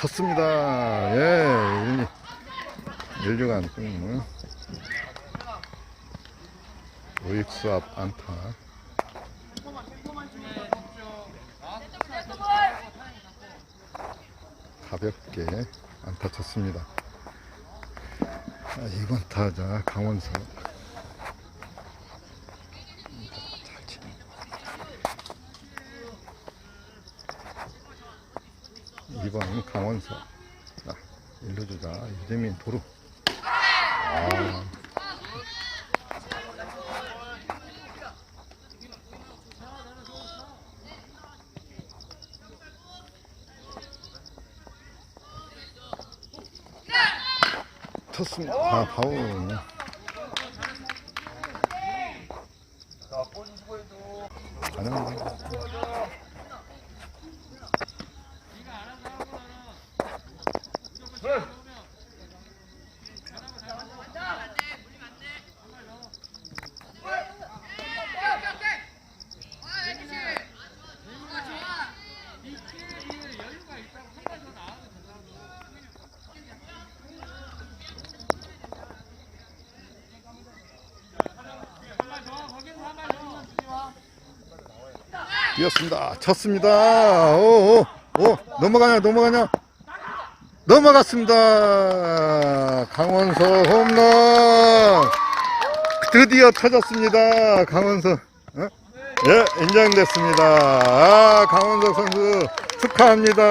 쳤습니다. 예, 일류간 음. 우익수 앞 안타. 가볍게 안타 쳤습니다. 아, 이번 타자 강원서. 2번 강원서. 아, 일루주자. 유재민 도루. 아. 쳤습니다. 아 파울 가능합니다. 뛰었습니다. 쳤습니다. 오, 오, 오, 넘어가냐, 넘어가냐. 넘어갔습니다. 강원서 홈런. 드디어 터졌습니다. 강원서. 어? 예, 인정됐습니다. 아, 강원석 선수 축하합니다.